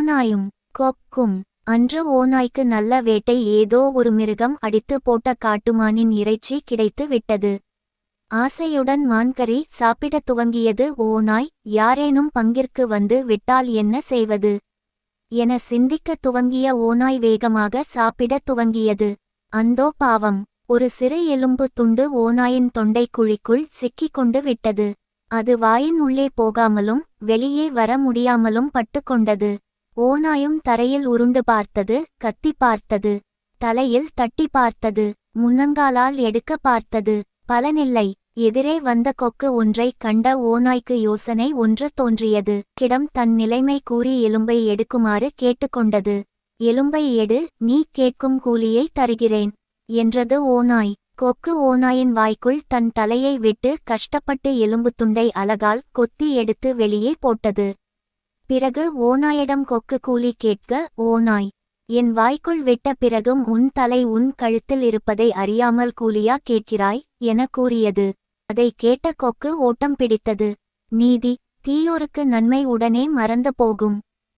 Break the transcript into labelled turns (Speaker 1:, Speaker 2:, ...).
Speaker 1: ஓநாயும் கொக்கும் அன்று ஓநாய்க்கு நல்ல வேட்டை ஏதோ ஒரு மிருகம் அடித்து போட்ட காட்டுமானின் இறைச்சி கிடைத்து விட்டது. ஆசையுடன் மான்கறி சாப்பிடத் துவங்கியது ஓநாய் யாரேனும் பங்கிற்கு வந்து விட்டால் என்ன செய்வது? என சிந்திக்கத் துவங்கிய ஓநாய் வேகமாக சாப்பிடத் துவங்கியது. அந்தோ பாவம் ஒரு சிறு எலும்பு துண்டு ஓநாயின் தொண்டை குழிக்குள் சிக்கிக் கொண்டு விட்டது. அது வாயின் உள்ளே போகாமலும் வெளியே வர முடியாமலும் பட்டுக்கொண்டது ஓநாயும் தரையில் உருண்டு பார்த்தது கத்தி பார்த்தது தலையில் தட்டி பார்த்தது முன்னங்காலால் எடுக்க பார்த்தது. பலனில்லை. எதிரே வந்த கொக்கு ஒன்றைக் கண்ட ஓநாய்க்கு யோசனை ஒன்று தோன்றியது. கிடம் தன் நிலைமை கூறி எலும்பை எடுக்குமாறு கேட்டுக்கொண்டது. எலும்பை எடு நீ கேட்கும் கூலியை தருகிறேன் என்றது ஓநாய். கொக்கு ஓநாயின் வாய்க்குள் தன் தலையை விட்டு கஷ்டப்பட்டு எலும்பு துண்டை அலகால் கொத்தி எடுத்து வெளியே போட்டது. பிறகு ஓநாயிடம் கொக்கு கூலி கேட்க ஓநாய் என் வாய்க்குள் விட்ட பிறகும் உன் தலை உன் கழுத்தில் இருப்பதை அறியாமல் கூலியா கேட்கிறாய்? என கூறியது. அதை கேட்ட கொக்கு ஓட்டம் பிடித்தது. நீதி தீயோருக்கு நன்மை உடனே மறந்து போகும்.